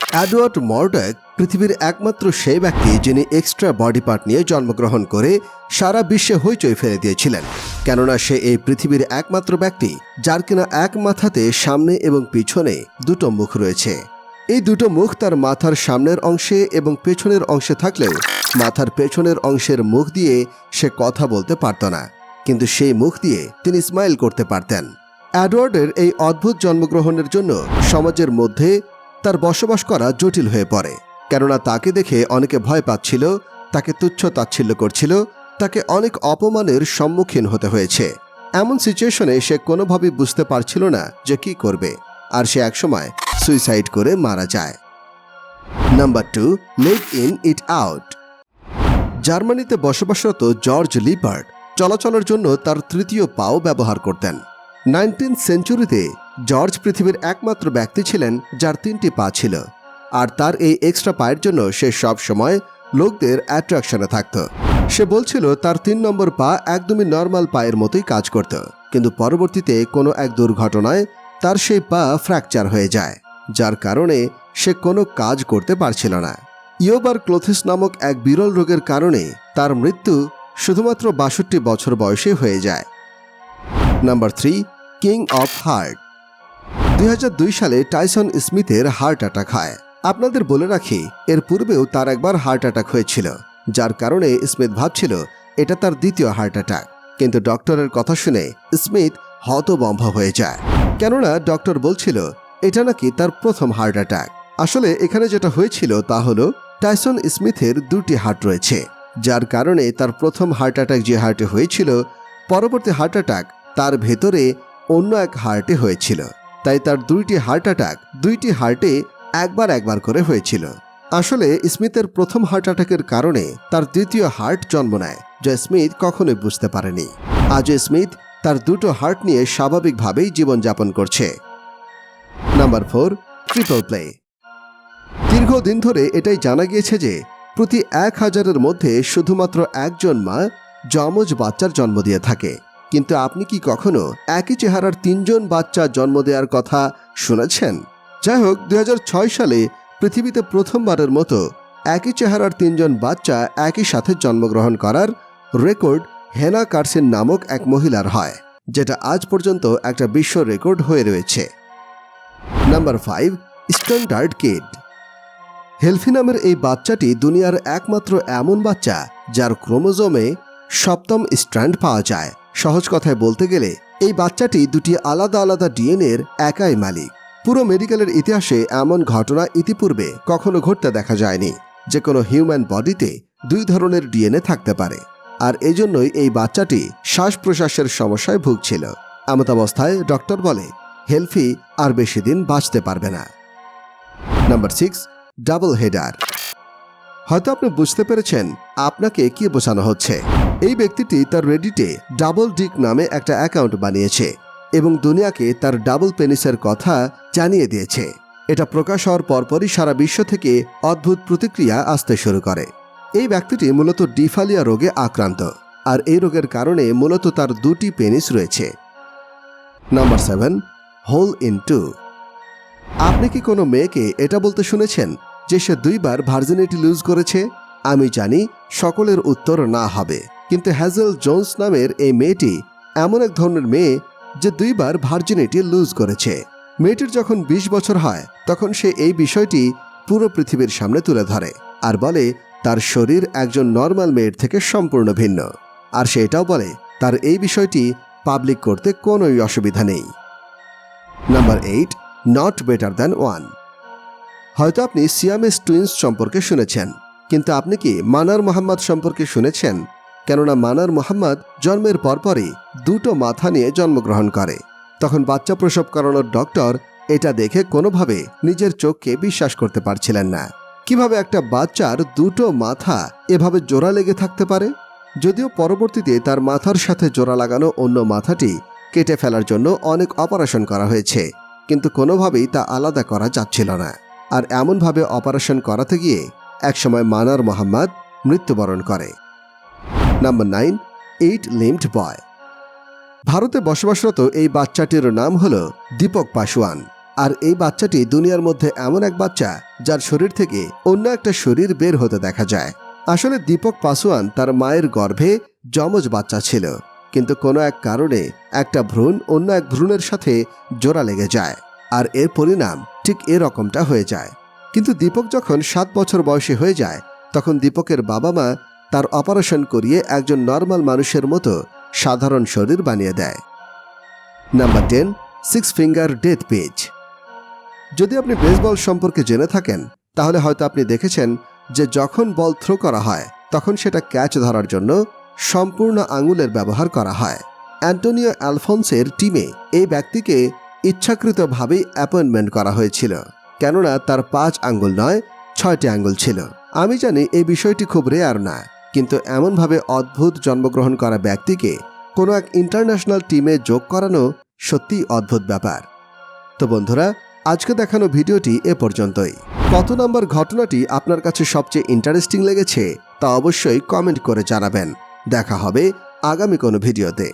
Edward মর্ডক পৃথিবীর একমাত্র সেই ব্যক্তি যিনি এক্সট্রা বডি পার্ট নিয়ে জন্মগ্রহণ করে সারা বিশ্বে হইচই ফেলে দিয়েছিলেন। কেননা সে এই পৃথিবীর একমাত্র ব্যক্তি, যার কিনা এক মাথাতে সামনে এবং পিছনে দুটো মুখ রয়েছে। এই দুটো মুখ তার মাথার সামনের অংশে এবং পেছনের অংশে থাকলেও মাথার পেছনের অংশের মুখ দিয়ে সে কথা বলতে পারত না। কিন্তু সেই মুখ দিয়ে তিনি স্মাইল করতে পারতেন। অ্যাডওয়ার্ডের এই অদ্ভুত জন্মগ্রহণের জন্য সমাজের মধ্যে তার বসবাস করা জটিল হয়ে পড়ে, কেননা তাকে দেখে অনেকে ভয় পাচ্ছিল, তাকে তুচ্ছ তাচ্ছিল্য করছিল, তাকে অনেক অপমানের সম্মুখীন হতে হয়েছে। এমন সিচুয়েশনে সে কোনোভাবেই বুঝতে পারছিল না যে কি করবে, আর সে একসময় সুইসাইড করে মারা যায়। Number two live in it out জার্মানিতে বসবাসরত জর্জ লিপার্ড চলাচলের জন্য তার তৃতীয় পাও ব্যবহার করতেন। নাইনটিন সেঞ্চুরিতে জর্জ পৃথিবীর একমাত্র ব্যক্তি ছিলেন যার তিনটি পা ছিল, আর তার এই এক্সট্রা পায়ের জন্য সে সব সময় লোকদের অ্যাট্রাকশনে থাকত। সে বলছিল তার তিন নম্বর পা একদমই নর্মাল পায়ের মতোই কাজ করত, কিন্তু পরবর্তীতে কোনো এক দুর্ঘটনায় তার সেই পা ফ্র্যাকচার হয়ে যায়, যার কারণে সে কোনো কাজ করতে পারছিল না। ইয়োবার ক্লোথিস নামক এক বিরল রোগের কারণে তার মৃত্যু শুধুমাত্র বাষট্টি বছর বয়সে হয়ে যায়। Number three king of heart দুই হাজার দুই সালে টাইসন স্মিথের হার্ট অ্যাটাক হয়। আপনাদের বলে রাখি, এর পূর্বেও তার একবার হার্ট অ্যাটাক হয়েছিল, যার কারণে স্মিথ ভাবছিল এটা তার দ্বিতীয় হার্ট অ্যাটাক। কিন্তু ডক্টরের কথা শুনে স্মিথ হতবম্ব হয়ে যায়। কেননা ডক্টর বলছিল, এটা নাকি তার প্রথম হার্ট অ্যাটাক। আসলে এখানে যেটা হয়েছিল তা হলো, টাইসন স্মিথের দুটি হার্ট রয়েছে, যার কারণে তার প্রথম হার্ট অ্যাটাক যে হার্টে হয়েছিল, পরবর্তী হার্ট অ্যাটাক তার ভেতরে অন্য এক হার্টে হয়েছিল। তাই তার দুইটি হার্ট অ্যাটাক দুইটি হার্টে একবার একবার করে হয়েছিল। আসলে স্মিথের প্রথম হার্ট অ্যাটাকের কারণে তার দ্বিতীয় হার্ট জন্ম নেয়, যা স্মিথ কখনোই বুঝতে পারেনি। আজ স্মিথ তার দুটো হার্ট নিয়ে স্বাভাবিকভাবেই জীবনযাপন করছে। নাম্বার ফোর ট্রিপল প্লে দীর্ঘদিন ধরে এটাই জানা গিয়েছে যে প্রতি এক হাজারের মধ্যে শুধুমাত্র একজন মা যমজ বাচ্চার জন্ম দিয়ে থাকে। কিন্তু আপনি কি কখনো একই চেহারার তিনজন বাচ্চা জন্ম দেওয়ার কথা শুনেছেন? যাই হোক দু হাজার ছয় সালে পৃথিবীতে প্রথমবারের মতো একই চেহারার তিনজন বাচ্চা একই সাথে জন্মগ্রহণ করার রেকর্ড হেনা কার্সেন নামক এক মহিলার হয়, যেটা আজ পর্যন্ত একটা বিশ্ব রেকর্ড হয়ে রয়েছে। Number five, standard kid. হেলফি নামের এই বাচ্চাটি দুনিয়ার একমাত্র এমন বাচ্চা যার ক্রোমোজোমে সপ্তম স্ট্র্যান্ড পাওয়া যায়। সহজ কথায় বলতে গেলে, এই বাচ্চাটি দুটি আলাদা আলাদা ডিএনএর একাই মালিক। পুরো মেডিকেলের ইতিহাসে এমন ঘটনা ইতিপূর্বে কখনো ঘটতে দেখা যায়নি। যে কোনো হিউম্যান বডিতে দুই ধরনের ডিএনএ থাকতে পারে। আর এজন্যই এই বাচ্চাটি শ্বাস প্রশ্বাসের সমস্যায় ভুগছিল। এমতাবস্থায় ডক্টর বলে হেলফি আর বেশি দিন বাঁচতে পারবে না। Number six, double header. হয়তো আপনি বুঝতে পেরেছেন আপনাকে কি বোঝানো হচ্ছে। এই ব্যক্তিটি তার রেডিটে ডাবল ডিক নামে একটা অ্যাকাউন্ট বানিয়েছে এবং দুনিয়াকে তার ডাবল পেনিসের কথা জানিয়ে দিয়েছে। এটা প্রকাশ হওয়ার পরপরই সারা বিশ্ব থেকে অদ্ভুত প্রতিক্রিয়া আসতে শুরু করে। এই ব্যক্তিটি মূলত ডিফালিয়া রোগে আক্রান্ত আর এই রোগের কারণে মূলত তার দুটি পেনিস রয়েছে। Number seven hole in two আপনি কি কোনো মেয়েকে এটা বলতে শুনেছেন যে সে দুইবার ভার্জিনিটি লুজ করেছে? আমি জানি সকলের উত্তর না হবে। কিন্তু হ্যাজেল জোন্স নামের এই মেয়েটি এমন এক ধরনের মেয়ে যে দুইবার ভার্জিনিটি লুজ করেছে। মেয়েটির যখন ২০ বছর হয়, তখন সে এই বিষয়টি পুরো পৃথিবীর সামনে তুলে ধরে আর বলে, তার শরীর একজন নর্মাল মেয়ের থেকে সম্পূর্ণ ভিন্ন। আর সে এটাও বলে, তার এই বিষয়টি পাবলিক করতে কোনোই অসুবিধা নেই। Number eight, not better than one. হয়তো আপনি সিয়ামেস টুইন্স সম্পর্কে শুনেছেন, কিন্তু আপনি কি মানার মোহাম্মদ সম্পর্কে শুনেছেন? কেননা মানার মোহাম্মদ জন্মের পরপরই দুটো মাথা নিয়ে জন্মগ্রহণ করে। তখন বাচ্চা প্রসব করানোর ডক্টর এটা দেখে কোনোভাবে নিজের চোখকে বিশ্বাস করতে পারছিলেন না। কীভাবে একটা বাচ্চার দুটো মাথা এভাবে জোড়া লেগে থাকতে পারে? যদিও পরবর্তীতে তার মাথার সাথে জোড়া লাগানো অন্য মাথাটি কেটে ফেলার জন্য অনেক অপারেশন করা হয়েছে, কিন্তু কোনোভাবেই তা আলাদা করা যাচ্ছিল না। আর এমনভাবে অপারেশন করাতে গিয়ে একসময় মানার মোহাম্মদ মৃত্যুবরণ করে। Number nine eight limbed boy ভারতে বসবাসরত এই বাচ্চাটির নাম হল দীপক পাসওয়ান। আর এই বাচ্চাটি দুনিয়ার মধ্যে এমন এক বাচ্চা যার শরীর থেকে অন্য একটা শরীর বের হতে দেখা যায়। আসলে দীপক পাসোয়ান তার মায়ের গর্ভে যমজ বাচ্চা ছিল, কিন্তু কোনো এক কারণে একটা ভ্রূণ অন্য এক ভ্রূণের সাথে জোড়া লেগে যায়, আর এর পরিণাম ঠিক এরকমটা হয়ে যায়। কিন্তু দীপক যখন সাত বছর বয়সে হয়ে যায়, তখন দীপকের বাবা মা তার অপারেশন করিয়ে একজন নর্মাল মানুষের মতো সাধারণ শরীর বানিয়ে দেয়। Number ten six finger death page যদি আপনি বেসবল সম্পর্কে জেনে থাকেন, তাহলে হয়তো আপনি দেখেছেন যে যখন বল থ্রো করা হয়, তখন সেটা ক্যাচ ধরার জন্য সম্পূর্ণ আঙুলের ব্যবহার করা হয়। অ্যান্টোনিও অ্যালফোন্সের টিমে এই ব্যক্তিকে ইচ্ছাকৃতভাবেই অ্যাপয়েন্টমেন্ট করা হয়েছিল, কেননা তার পাঁচ আঙ্গুল নয়, ছয়টি আঙ্গুল ছিল। আমি জানি এই বিষয়টি খুব রেয়ার না। কিন্তু এমনভাবে অদ্ভুত জন্মগ্রহণ করা ব্যক্তিকে কোনো এক ইন্টারন্যাশনাল টিমে যোগ করানো সত্যিই অদ্ভুত ব্যাপার। তো বন্ধুরা, আজকে দেখানো ভিডিওটি এ পর্যন্তই। কত নম্বর ঘটনাটি আপনার কাছে সবচেয়ে ইন্টারেস্টিং লেগেছে তা অবশ্যই কমেন্ট করে জানাবেন। দেখা হবে আগামী কোনো ভিডিওতে।